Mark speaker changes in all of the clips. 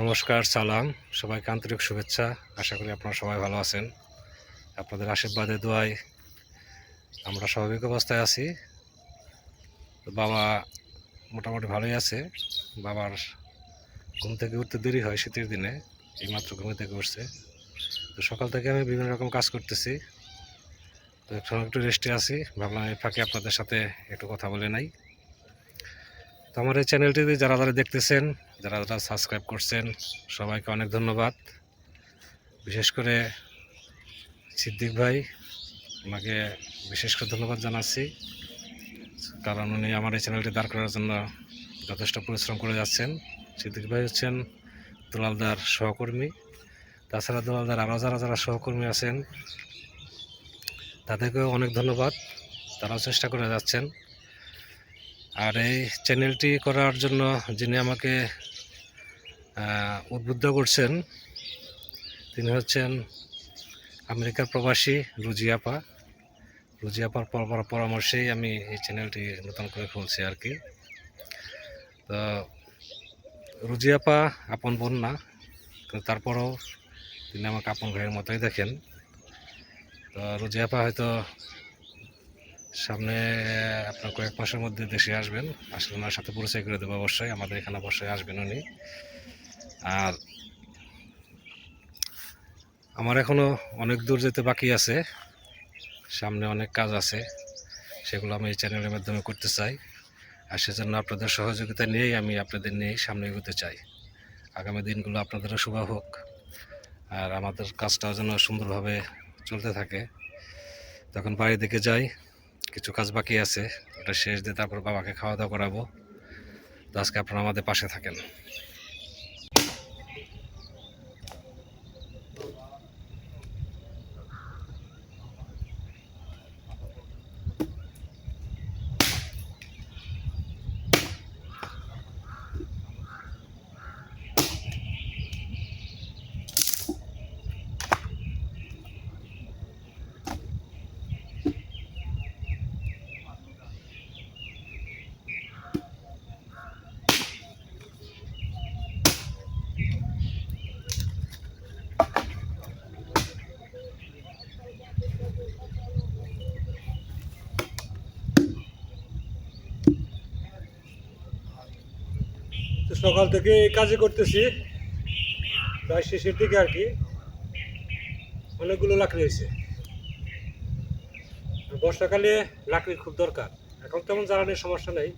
Speaker 1: নমস্কার, সালাম। সবাইকে আন্তরিক শুভেচ্ছা। আশা করি আপনারা সবাই ভালো আছেন। আপনাদের আশীর্বাদে দোয়ায় আমরা স্বাভাবিক অবস্থায় আছি। বাবা মোটামুটি ভালোই আছে। বাবার ঘুম থেকে উঠতে দেরি হয় শীতের দিনে, এইমাত্র ঘুম থেকে উঠছে। তো সকাল থেকে আমি বিভিন্ন রকম কাজ করতেছি। তো এখন একটু রেস্টে আছি। ভাবলাম এই ফাঁকে আপনাদের সাথে একটু কথা বলে নাই। তো আমার এই চ্যানেলটিতে যারা যারা দেখতেছেন যারা যারা সাবস্ক্রাইব করছেন, সবাইকে অনেক ধন্যবাদ। বিশেষ করে সিদ্দিক ভাই, ওনাকে বিশেষ করে ধন্যবাদ জানাচ্ছি, কারণ উনি আমার এই চ্যানেলটি দাঁড় করার জন্য যথেষ্ট পরিশ্রম করে যাচ্ছেন। সিদ্দিক ভাই হচ্ছেন দুলালদার সহকর্মী। তাছাড়া দুলালদার আরও যারা যারা সহকর্মী আছেন, তাদেরকেও অনেক ধন্যবাদ। তারাও চেষ্টা করে যাচ্ছেন। আর এই চ্যানেলটি করার জন্য যিনি আমাকে উদ্বুদ্ধ করছেন, তিনি হচ্ছেন আমেরিকার প্রবাসী রুজিয়াপা রুজিয়াপার পর- পরামর্শেই আমি এই চ্যানেলটি নতুন করে খুলছি আর কি। তো রুজিয়াপা আপন বোন না তারপরেও তিনি আমাকে আপন ভাইয়ের মতোই দেখেন। তো রুজিয়াপা হয়তো সামনে আপনার কয়েক মাসের মধ্যে দেশে আসবেন। আসলে ওনার সাথে পরিচয় করে দেবো অবশ্যই, আমাদের এখানে অবশ্যই আসবেন উনি। আর আমার এখনও অনেক দূর যেতে বাকি আছে। সামনে অনেক কাজ আছে, সেগুলো আমি এই চ্যানেলের মাধ্যমে করতে চাই। আর সেজন্য আপনাদের সহযোগিতা নিয়েই আমি আপনাদের নিয়েই সামনে এগোতে চাই। আগামী দিনগুলো আপনাদেরও শুভ হোক। আর আমাদের কাজটাও যেন সুন্দরভাবে চলতে থাকে। তখন বাড়ি দিকে যাই। কিছু কাজ বাকি আছে। ওটা শেষ দিয়ে তারপর বাবাকে খাওয়া দাওয়া করাবো। তো আজকে আপনারা আমাদের পাশে থাকেন।
Speaker 2: সকাল থেকে কাজই করতেছি। প্রায় শেষের দিকে আর কি। অনেকগুলো লাকড়ি হয়েছে। বর্ষাকালে লাকড়ির খুব দরকার। এখন তেমন জ্বালানির সমস্যা নেই।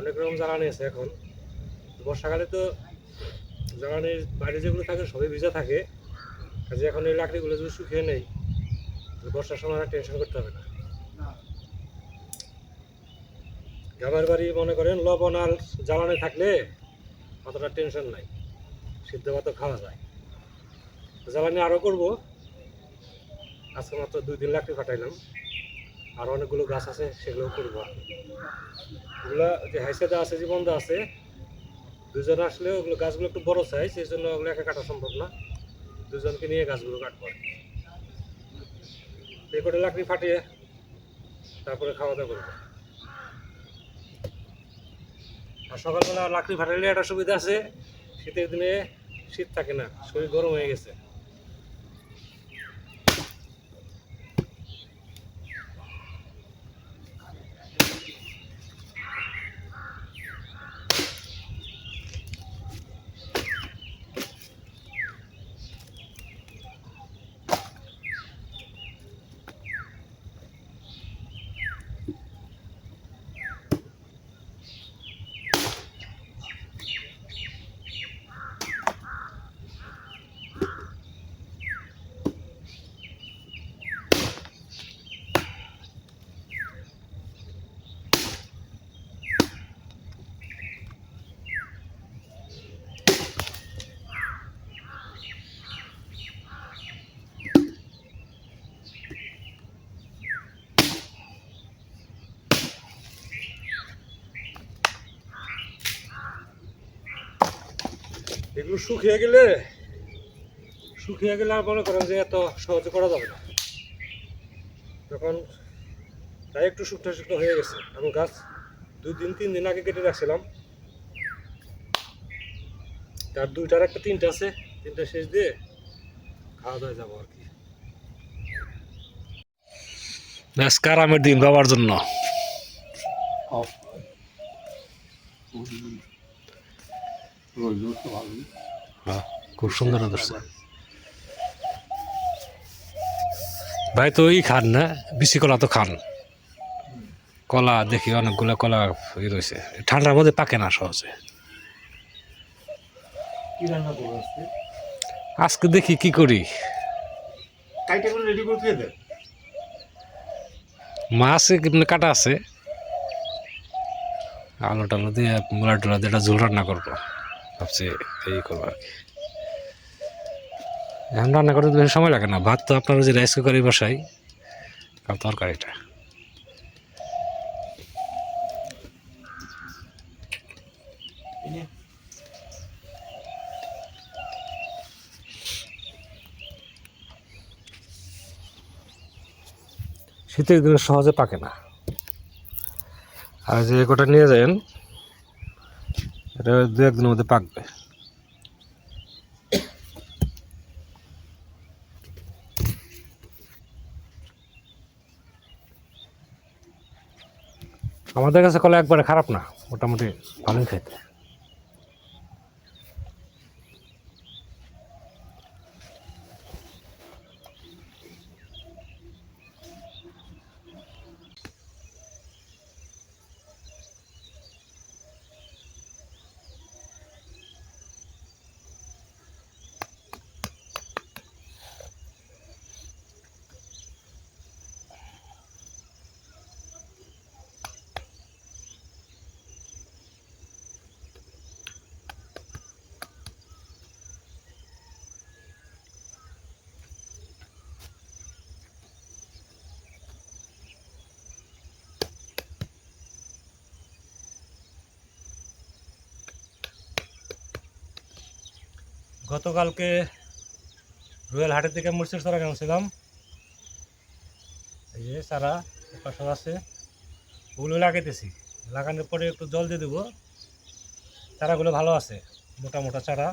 Speaker 2: অনেক রকম জ্বালানি আছে এখন। বর্ষাকালে তো জ্বালানির বাইরে যেগুলো থাকে সবই ভিজা থাকে। কাজে এখন এই লাকড়িগুলো যদি শুকিয়ে নেই বর্ষার সময় আর টেনশন করতে হবে না। গ্রামের বাড়ি মনে করেন লবণ আর জ্বালানি থাকলে অতটা টেনশন নাই। সিদ্ধ ভাতও খাওয়া যায়। জ্বালানি আরও করব। আজকে মাত্র দুই দিন লাকড়ি ফাটাইলাম। আর অনেকগুলো গাছ আছে, সেগুলোও করব। ওগুলা যে হাইসেদা আছে জীবনদা আছে দুজন আসলে ওগুলো গাছগুলো একটু বড় সাইজ সেই জন্য ওগুলো একা কাটা সম্ভব না। দুজনকে নিয়ে গাছগুলো কাটবো আর কি। লাকড়ি ফাটিয়ে তারপরে খাওয়া দাওয়া করব। আর সকালবেলা লাকড়ি ফাটালে একটা সুবিধা আছে, শীতের দিনে শীত থাকে না, শরীর গরম হয়ে গেছে। এগুলো শুকিয়ে গেলে শুকিয়ে গেলে আর মনে করেন যে এত সহজে করা যাবে না। তখন তাই একটু শুকনো শুকনো হয়ে গেছে আমি গাছ দুই দিন তিন দিন আগে কেটে রাখছিলাম। আর দুইটার একটা তিনটা আছে, তিনটা শেষ দিয়ে খাওয়া দাওয়া যাব আর কি।
Speaker 1: আজকে আরামের দিন বাবার জন্য। হ্যাঁ, খুব সুন্দর ধরছে ভাই তো ই খান না? বিচি কলা তো খান। কলা দেখি অনেকগুলো কলা ই রয়েছে। ঠান্ডার মধ্যে পাকে না সহজে।
Speaker 2: আজকে?
Speaker 1: আজকে দেখি কি করি। মাছ কাটা আছে। আলু টালু দিয়ে মুলা টুলা দিয়ে একটা ঝোল রান্না করব। ভাবছি এই করব আর কি। এখন রান্না করতে বেশি সময় লাগে না। ভাত তো আপনার যে রাইস কুকারে বসাই, আর তরকারিটা। শীতের দিনে সহজে পাকে না। আর যে গোটা নিয়ে যাবেন এটা দু একদিনের মধ্যে পাকবে। আমাদের কাছে কলে একবারে খারাপ না মোটামুটি ভালোই খাইতে গতকালকে রুয়েল হাটের থেকে মুর্শিদ সারা কিনছিলাম। এই যে সারা সব আছে। ওগুলো লাগাইতেছি। লাগানোর পরে একটু জল দিয়ে দেবো। চারাগুলো ভালো আছে, মোটা মোটা চারা।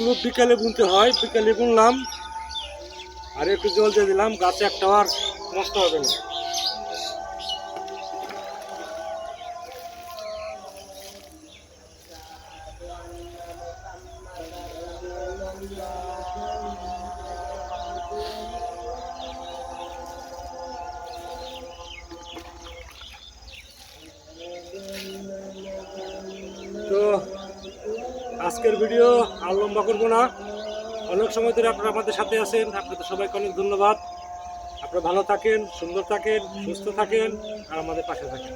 Speaker 1: গাছগুলো বিকালে বুনতে হয়, বিকালে বুনলাম। আর একটু জল দিয়ে দিলাম, গাছে একটা আর নষ্ট হবে না।
Speaker 2: আজকের ভিডিও আর লম্বা করব না। অনেক সময় ধরে আপনারা আমাদের সাথে আছেন। আপনাদের সবাইকে অনেক ধন্যবাদ। আপনারা ভালো থাকেন, সুন্দর থাকেন, সুস্থ থাকেন, আর আমাদের পাশে থাকেন।